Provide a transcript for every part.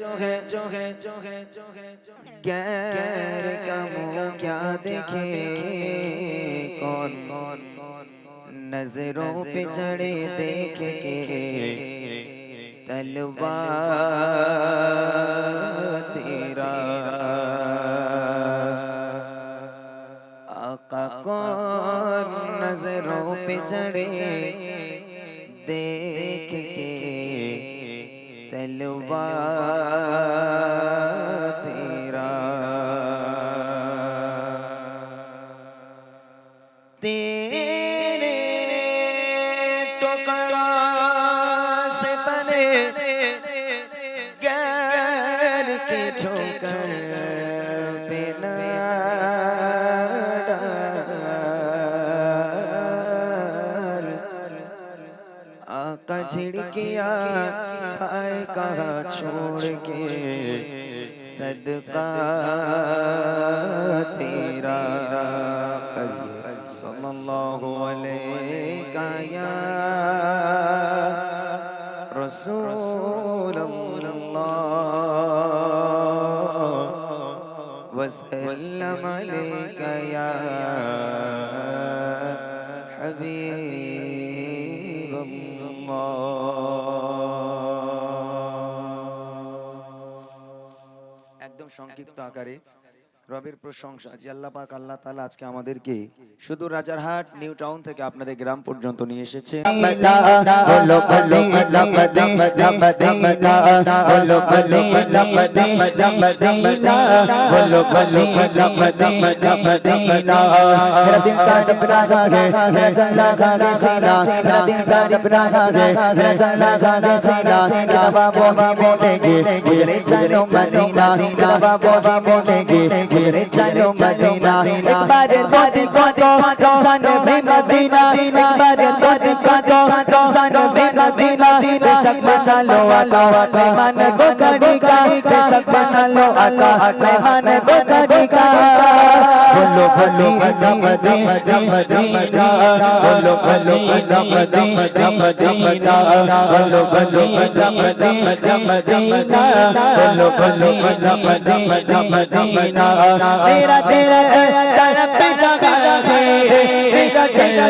جو ہے جو ہے جو غیر کیا دیکھے کون کون کون نظروں پہ چڑے دیکھے تلوار تیرا آقا کون نظروں پہ چڑے دیکھے तलवा तेरा। तेरे टुकड़ा से बने गैर के ठोकर पे आका झिड़किया कहा छोड़ के सदका तेरा सल्लल्लाहु अलैहि या रसूल अल्लाह वसल्लम সংক্ষিপ্ত আকারে। রবের প্রশংসা যে আল্লাহ পাক আল্লাহ তাআলা আজকে আমাদেরকে শুধু রাজারহাট নিউ টাউন থেকে আপনাদের গ্রাম পর্যন্ত নিয়ে এসেছে फिर चलो मदीना एक बार दोदी को दो सन भी मदीना एक बार दोदी को दो सन भी मदीना बेशक मशालो आका मेहमान को कड़ी का बेशक मशालो आका मेहमान को कड़ी का बोलो भली दम दे दम दीना बोलो भली दम दे दम दीना बोलो भली दम दे दम दीना बोलो भली दम दे दम दीना तेरा तेरा तरफ लगा है तेरा चला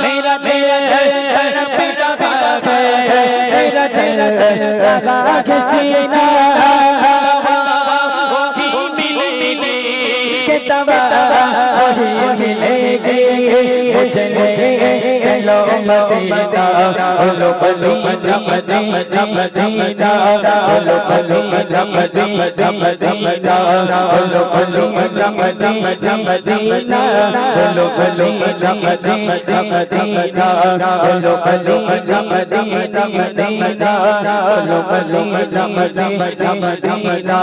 मेरा मेरा तरफ लगा है तेरा चला लगा के सीना के तबा মদিনা হলো মদিনা মদিনা মদিনা হলো মদিনা মদিনা মদিনা হলো মদিনা মদিনা মদিনা হলো মদিনা মদিনা মদিনা হলো মদিনা মদিনা মদিনা হলো মদিনা মদিনা মদিনা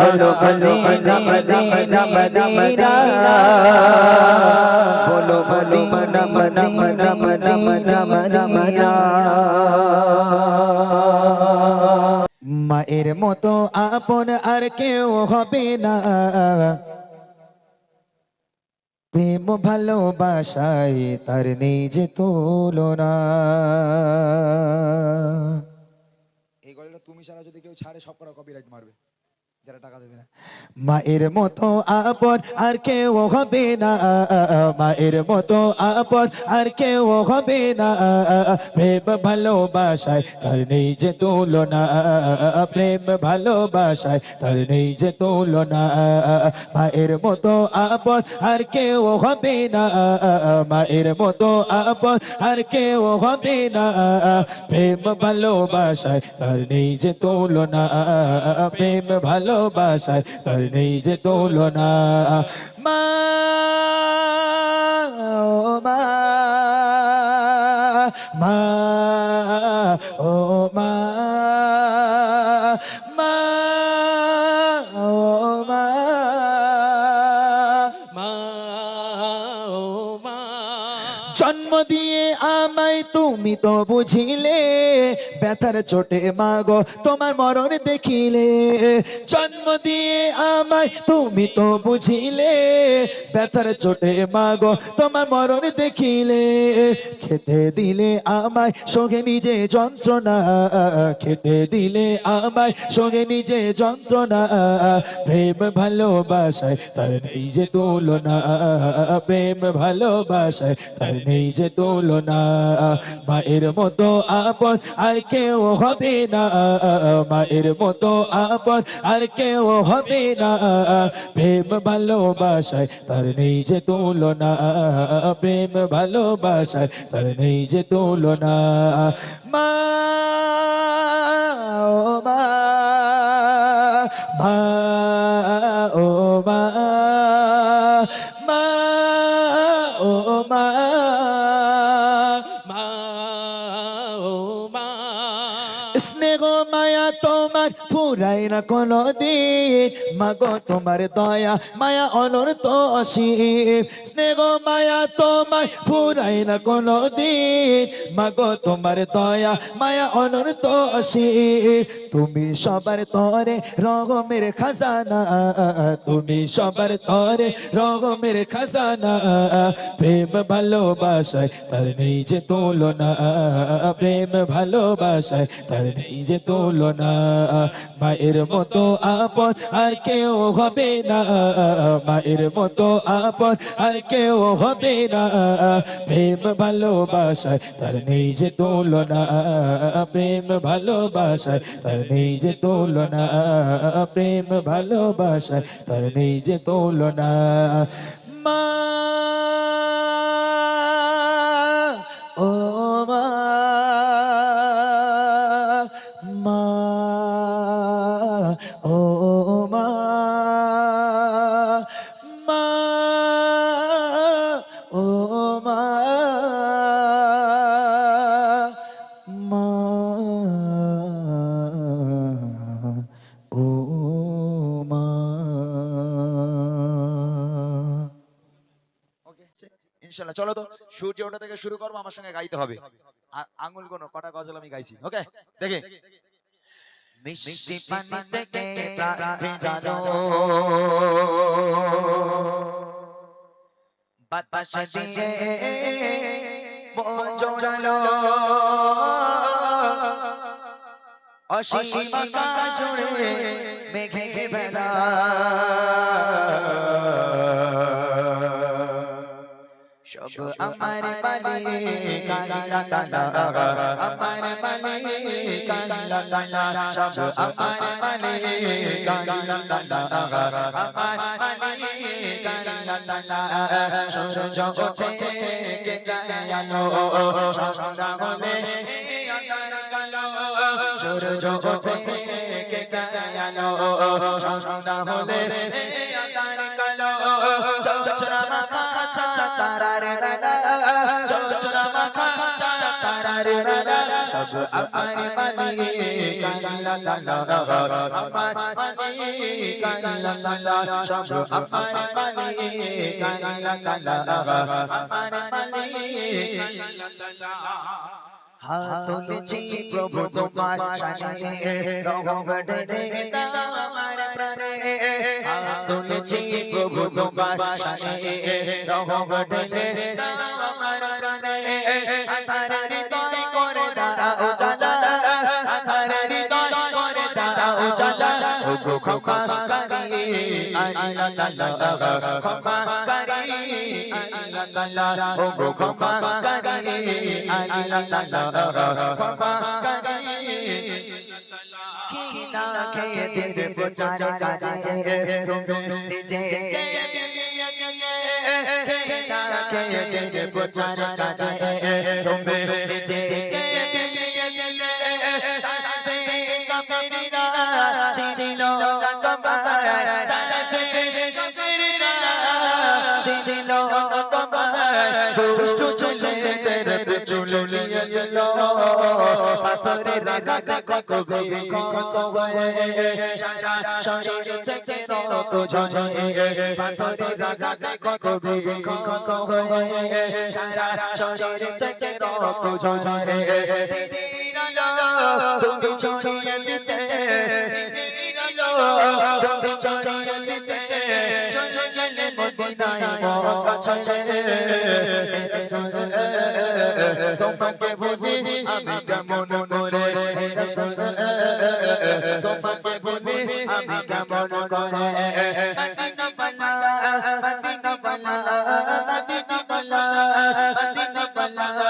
হলো মদিনা মদিনা মদিনা বলো বলো মন মন মন মন মায়ের মতো আপন আর কেউ হবে না। প্রেম ভালোবাসায় তার নেই যে তুলনা। এই গল্পটা তুমি ছাড়া যদি কেউ ছাড়ে সব করা কপিরাইট মারবে। মায়ের মতো আপন আর কেউ হবে না। মায়ের মতো আপন আর কেউ হবে না। প্রেম ভালোবাসায় তার নেই যে তুলনা। প্রেম ভালোবাসায় তার নেই যে তুলনা। মায়ের মতো আপন আর কেউ হবে না। মায়ের মতো আপন আর কেউ হবে না। প্রেম ভালোবাসায় তার নেই যে তুলনা। প্রেম ভালোবাসায়, তার নেই যে তুলনা। মা, ও মা মা, ও মা মা, ও মা জন্ম দিয়ে আমায় তুমি তো বুঝিলে ব্যথার চোটে মাগো, তোমার মরণ দেখিলে, জন্ম দিয়ে আমায় তুমি তো বুঝিলে, ব্যথার চোটে মাগো, তোমার মরণ দেখিলে, খেতে দিলে আমায় সঙ্গে নিজে যন্ত্রণা, খেতে দিলে আমায় সঙ্গে নিজে যন্ত্রণা, প্রেম ভালোবাসায় তার নেই যে তুলনা, প্রেম ভালোবাসায় তার নেই যে তুলনা, মায়ের মতো আপন আর কেউ হবে না, মায়ের মতো আপন। আর কেউ হবে না, প্রেম ভালোবাসায় তার নেই যে তুলনা। প্রেম ভালোবাসায় তার নেই যে তুলনা। মা, ও মা মা, ও মা মা, ও মা। ফুরাই না কোনো দিন মাগো, তোমার দয়া, মায়া অনর্ত অসীম স্নেহ, মায়া তোমার ফুরাই না কোনো দিন মাগো, তোমার দয়া, মায়া অনর্ত অসীম তুমি সবার তরে রগমের খাজানা, তুমি সবার তরে রগমের খাজানা। প্রেম ভালোবাসায় তার নেই যে তুলনা, প্রেম ভালোবাসায় তার নেই যে তুলনা। মায়ের মতো আপন আর কেউ হবে না, মায়ের মতো আপন, আর কেউ হবে না। প্রেম ভালোবাসায় তার নেই যে তুলনা, প্রেম ভালোবাসায় তার নেই যে তুলনা, প্রেম ভালোবাসায় তার নেই যে তুলনা। মা সূর্য ওঠা থেকে শুরু করব, আমার সঙ্গে গাইতে হবে। আর আঙুল কোনো কটা গজল আমি গাইছি ওকে দেখে। মিষ্টি পানি মেঘে ভেলা সব আমার মালি কালা তালা আমার মালি কালা তালা সব আমার মালি কালা তালা আমার মালি কালা তালা সূর্য ওঠে কে গায়ালো সন্ধ্যা হলে সূর্য ওঠে কে গায়ালো সন্ধ্যা হলে আকার কালো। চোচরা মাখা তারার বেলা, চোচরা মাখা তারার বেলা। সব আমার মালি কালা তালা আমার মালি কালা তালা। সব আমার মালি কালা তালা আমার মালি কালা তালা। হাত তুলেছি প্রভু তোমার শানে রহম ডেরে দাও আমার প্রাণে। হাত তুলেছি প্রভু তোমার শানে রহম ডেরে দাও আমার প্রাণে। চাচা ও ক্ষমা করি আল্লাহ তাআলা ক্ষমা করি আল্লাহ তাআলা ও ক্ষমা করি আল্লাহ তাআলা ক্ষমা করি কি না খেয়ে দিলে প্রচার কাজে তুমি নিজে খেয়ে দিলে প্রচার কাজে তুমি নিজে বিলিয়ে গেলে ছিল ছিল তোমায় দুষ্টু ছেলেদের চুলে নিয়ে গেল পাথরের রাগাতে কবে কত শরীর থেকে রক্ত ঝরে পাথরের রাগাতে কবে কত শরীর থেকে রক্ত ঝরে তুমি ছড়িয়ে দিতে তুমি ছড়িয়ে দিতে চলে গেলে মদিনায় ছেড়ে রাসূল তোমাকে ভুলি আমি কেমন করে তোমাকে ভুলি আমি কেমন করে মদিনা বালা মদিনা বালা মদিনা বালা বালা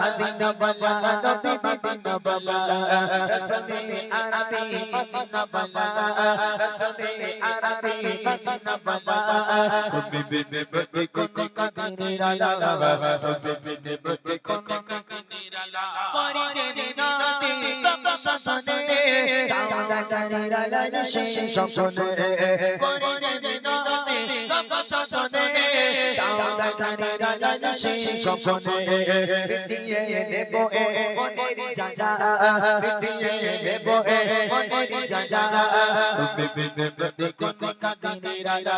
মদিনা বালা নবী মদিনা বালা রাসূল আরবি মদিনা বালা রাসূল আরবি মদিনা বালা। তুমি বিবে বিবে কোন কাদির আলা তুমি বিবে বিবে কোন কাদির আলা করি যে বিনতি তপস্যা সনে দাওদা কাদির আলা সেই স্বপ্নে করি যে বিনতি তপস্যা সনে দাওদা কাদির আলা সেই বিটিয়ে নেব এ মনের জাজা বিটিয়ে নেব এ মনের জাজা তুমি কোন কাদির আলা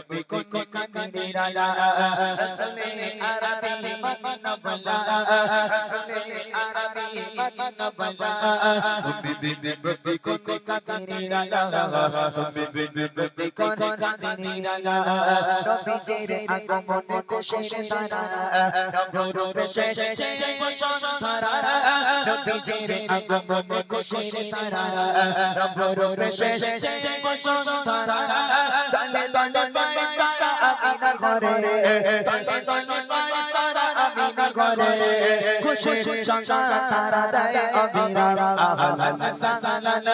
তুমি কোন কাদির আলা রসলে আরবি মদিনা বলা রসলে আরবি মদিনা বলা তুমি কোন কাদির আলা তুমি কোন কাদির আলা নবীজির আগমন খুশির তারা নবর বেশে বসন ধারা নবীজির আগমন খুশির তারা। নবর বেশে বসন ধারা দলে দলে ফারিস্তারা আমিনার ঘরে। দলে দলে ফারিস্তারা আমিনার ঘরে। খুশি সংসার তারা দেয় অবিরাম আহলান সাহলান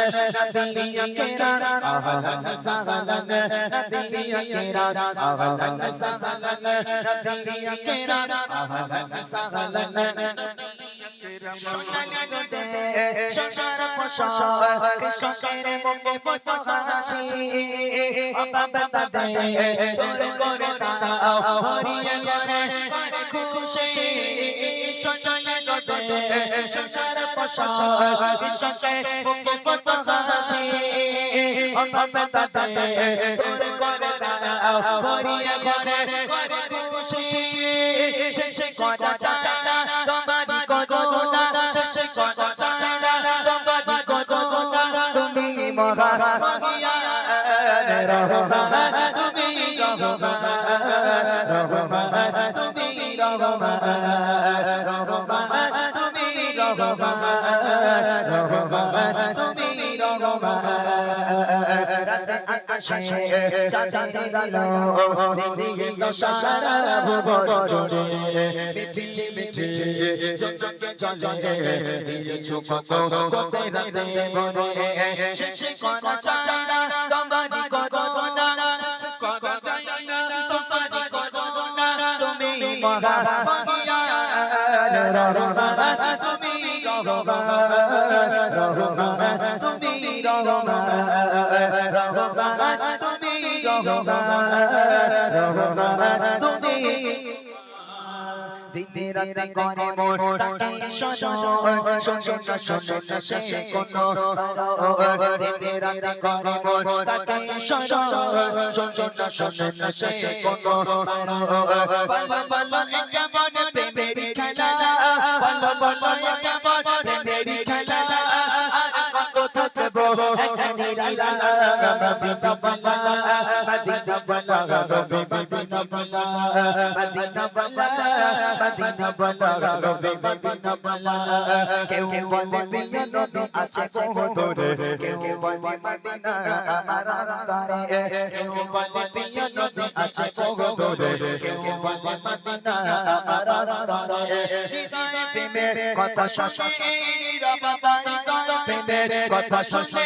নবী কিরাম আহলান সাহলান নবী কিরাম আহলান সাহলান নবী কিরাম আহলান সাহলান সোনালি রোদে সংসার ফসল কৃষকের মুখে ফটো হাসি অভাব তাদের দূর করে দাও হরিয়ে করে খুশি সোনালি রোদে সংসার ফসল কৃষকের মুখে ফটো হাসি অভাব তাদের দূর করে দাও হরিয়ে করে করে খুশি। শেষে করা চাচা তোমারি করুণা শেষে করা চাচা তোমারি করুণা তুমি মহা মহিয়ান রহমান, তুমি রহমান রহমান, তুমি রহমান রহমান রহমান রহমান তুমি রহমান রাতে আকাশে চাঁদের আলো দিদিল সারা ভুবন জুড়ে মিঠি মিঠি চোখে চলে দিয়েছ কত কত রাতে মনে শেষে করা চারা তোমারি করোনা শেষে করা তুমি মহা মহিয়ান রহমান তুমি রহমান রহমান তুমি রহমান রহমান তুমি রহমান রহমান তুমি দিনে রাতে করে মোর তাকে শোনো শোনো শোনো না কোনো দিনে রাতে করে মোর তাকে শোনো শোনো শোনো না কোনো পারো বল বল কেমন প্রেমের খেলা বল বল কেমন প্রেমের খেলা কত থাকব এখানে রালা মদিনা বলা মদিনা বলা রবি মদিনা বলা মদিনা বলা মদিনা বলা রবি মদিনা বলা কেউ বলে প্রিয় নবী আছে বহুদূরে কেউ বলে মদিনা আমার অন্তরে কেউ বলে প্রিয় নবী আছে বহুদূরে কেউ বলে মদিনা আমার অন্তরে হৃদয়ে প্রেমের কথা শুনে নীরব হৃদয়ে প্রেমের কথা শুনে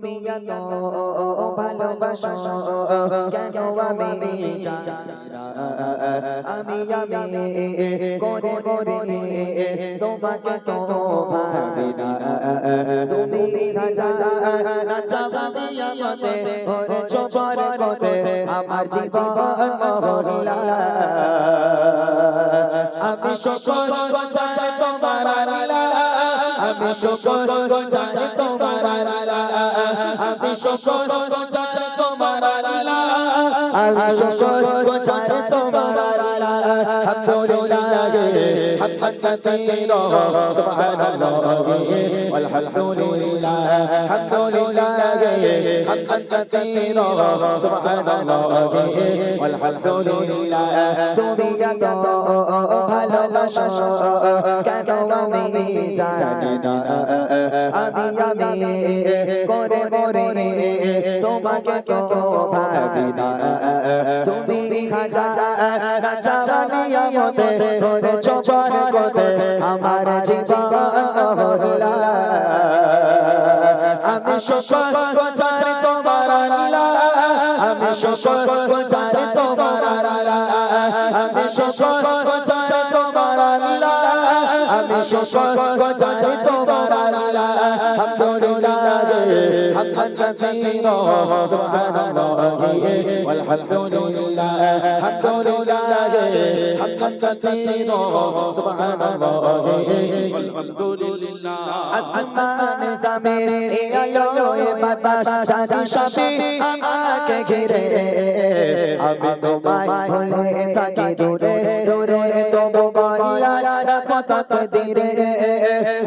তুমি এত ভালোবাসো কেন আমি আমি আমি করে করে তোমাকে তো ভাবি না তুমি আমার জীবন আমি গোচাই তোমার আমি শুকর গোচাই তোমার আল্লাহ আমি শুকর গোচাই তোমার আল্লাহ আমি শুকর গোচাই তোমার আল্লাহ আলহামদুলিল্লাহ হামদান কাসীরা সুবহানাল্লাহ walhamdulillah alhamdulillah হামদান কাসীরা সুবহানাল্লাহ walhamdulillah তুমি এত ভালোবাসো কেন আমি জানি না আমি আমি করে মরে তোমাকে তো ভাবি না তুমি চোপার কোতে আমার জীবন হলা আমি শুকর তোমার আল্লাহ আমি শুকর শুকর গোচারি তোমার আল্লাহ আলহামদুলিল্লাহ হামদান কাসীরা সুবহানাল্লাহ walhamdulillah alhamdulillah হামদান কাসীরা সুবহানাল্লাহ walhamdulillah আসমান জামিন এ আলো বাতাস জানি সবই আমাকে ঘিরে আমি তোমায় ভুলে থাকি দূরে দূরে তবু বলা রাখো তত দিরে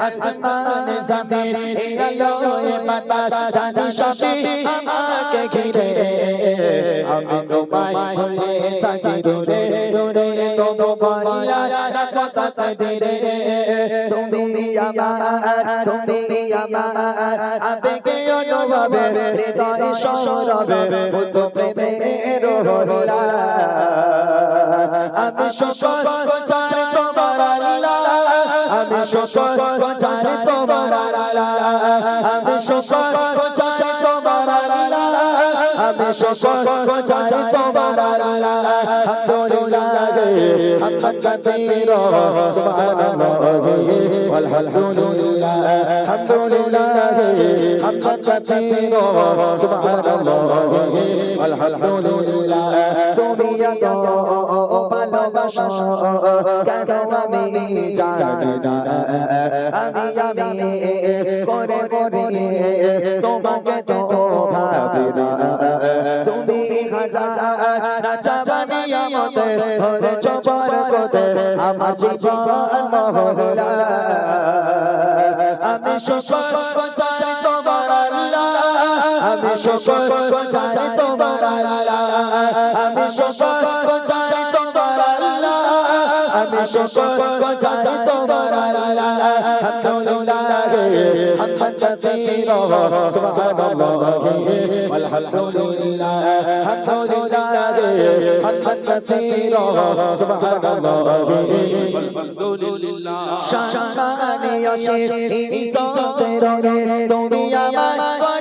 আসমান জামিন এ আলো বাতাস, জানি সবই আমাকে ঘিরে। আমি তোমায় ভুলে থাকি, দূরে দূরে বলা রাখো তত দিরে তুমি আমার তুমি আমার আবেগে অনুভবে, হৃদয় সরবে ভূত প্রেমের রোলা। আমি সকল গোচার তোমার আল্লাহ। আমি সকল জানি তোমার আমি আল্লাহ আমি সকল তোমার আল্লাহ আলহামদুলিল্লাহ হামদান কাসীরা সুবহানাল্লাহ walhamdulillah alhamdulillah হামদান কাসীরা সুবহানাল্লাহ walhamdulillah তুমি এত ভালোবাসো কেন আমি জানি না আমি আমি করে করে তোমাকে তো ভাবি না তুমি হাজার নাচা বানিয়া মতে হরে চপর কোতে আমার জীবন মহল্লা। আমি শুকর কোচাই তোমার আল্লাহ, আমি শুকর কোচাই তোমার আল্লাহ। আমি শুকর কোচাই তোমার আল্লাহ, আমি শুকর কোচাই তোমার আল্লাহ। হামদান কাসীরা সুবহানাল্লাহ walhamdulillah alhamdulillah হামদান কাসীরা সুবহানাল্লাহ walhamdulillah শানে আসে ইজ্জতের রে তুমি আমার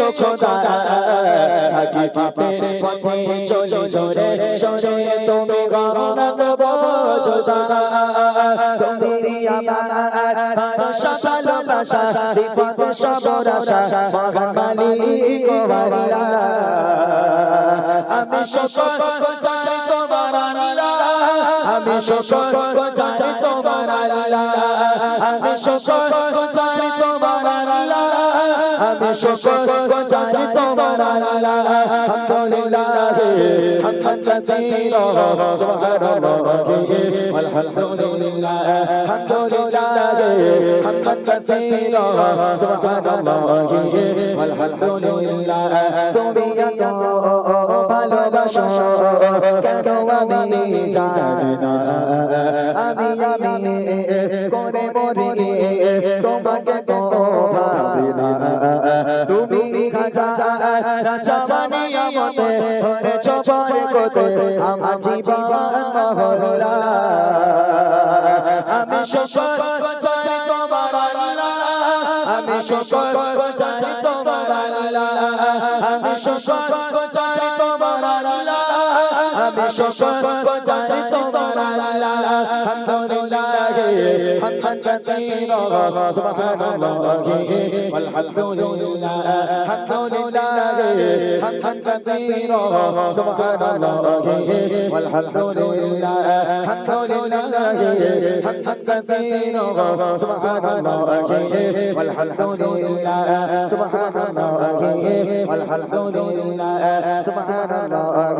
দিয়েছ খোদা থাকি পাপের পথে চলে চলে সরে তুমি গণনাথ বোঝা আমি আল্লাহ আমি আল্লাহ আমি আল্লাহ। আমি সকল চাই তোমার আল্লাহ। আলহামদুলিল্লাহ হামদান কাসীরা সুবহানাল্লাহ আলহামদুলিল্লাহ আলহামদুলিল্লাহ। হামদান কাসীরা সুবহানাল্লাহ আলহামদুলিল্লাহ তুমি এত ভালোবাসো, কেন আমি জানি না। আমি আমি করে মরি, তোমাকে তুমি খাজা রাজা বানিয়া মতে ধরে চবার কোতে আমার জীবন মহল্লা আমি শোষণ চাই তোমার আল্লাহ আমি শোষণ চাই তোমার আল্লাহ আমি আল্লাহ সকল চাই তোমার আল্লাহ আলহামদুলিল্লাহ হামদান কাসীরা সুবহানাল্লাহ আলহামদুলিল্লাহ আলহামদুলিল্লাহ হামদান কাসীরা সুবহানাল্লাহ আলহামদুলিল্লাহ আলহামদুলিল্লাহ হামদান কাসীরা সুবহানাল্লাহ আলহামদুলিল্লাহ সুবহানাল্লাহ আলহামদুলিল্লাহ সুবহানাল্লাহ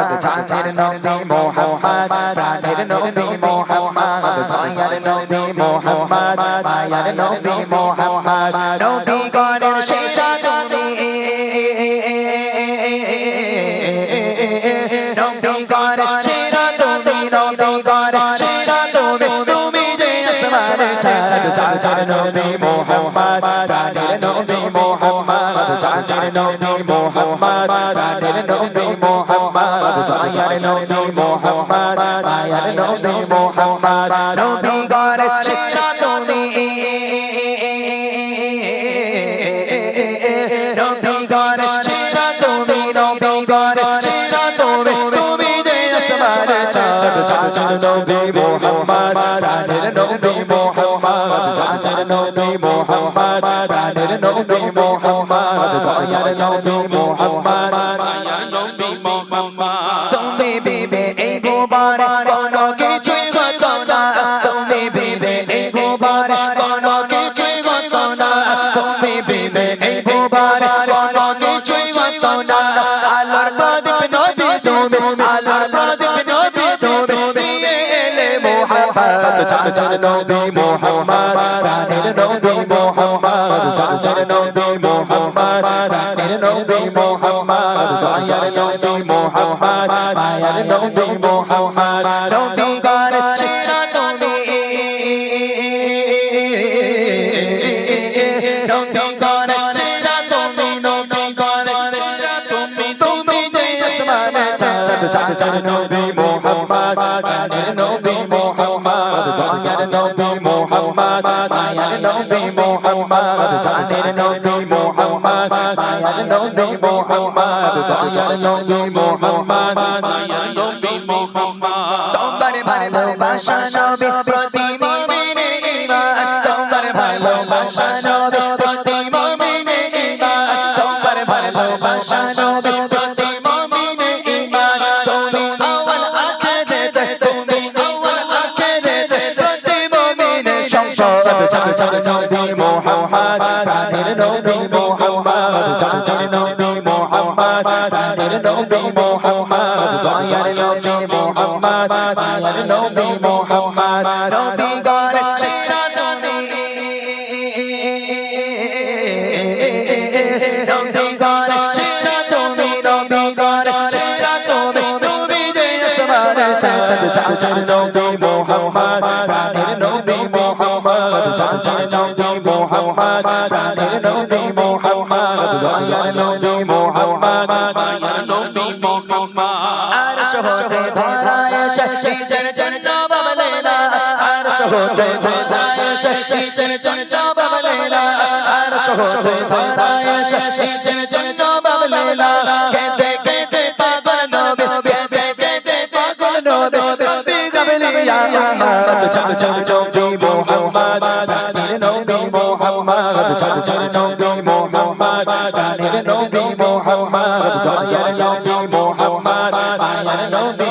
জানের নবী মোহাম্মদ, প্রাণের নবী মোহাম্মদ দয়ার নবী মোহাম্মদ, মায়ার নবী মোহাম্মদ, নবী গণের শেষ নবী নবী গণের শেষ তুমি নবী গণের শেষ তুমি তুমি যে আসমানে চাঁদ, চাঁদের নবী মোহাম্মদ, প্রাণের নবী মোহাম্মদ, চাঁদের নবী মোহাম্মদ, প্রাণের নবী চাচার নবী মোহাম্মদ প্রাণের নবী মোহাম্মদ চাচার নবী মোহাম্মদ প্রাণের নবী মোহাম্মদ দয়ার নবী মোহাম্মদ মায়ার নবী মোহাম্মদ চাঁদের নবী মোহাম্মদ মায়ার নবী মোহাম্মদ দয়ার নবী মোহাম্মদ মায়ার নবী মোহাম্মদ। তোমার ভালোবাসা নবী মোহাম্মদ, দয়ার নবী মোহাম্মদ দয়ার নবী মোহাম্মদ, নবী গণ চিরা নবী নবী গণ চিরা তুমি নবী গণ চিরা তুমি তুমি যে আসমান চাঁদ চাঁদ নবী মোহাম্মদ, প্রাণের নবী মোহাম্মদ চাঁদ নবী মোহাম্মদ নিজের জন্য বাবলে না আর শহরে ধরা এসে নিজের জন্য বাবলে না আর শহরে ধরা এসে নিজের জন্য বাবলে না কেঁদে কেঁদে পাগল নবে, কেঁদে কেঁদে পাগল নবে, নবী গাবলিয়া আম্মদ চাচার নবী মোহাম্মদ, প্রাণের নবী মোহাম্মদ চাচার নবী মোহাম্মদ, প্রাণের নবী মোহাম্মদ, দয়ার নবী মোহাম্মদ, মায়ার নবী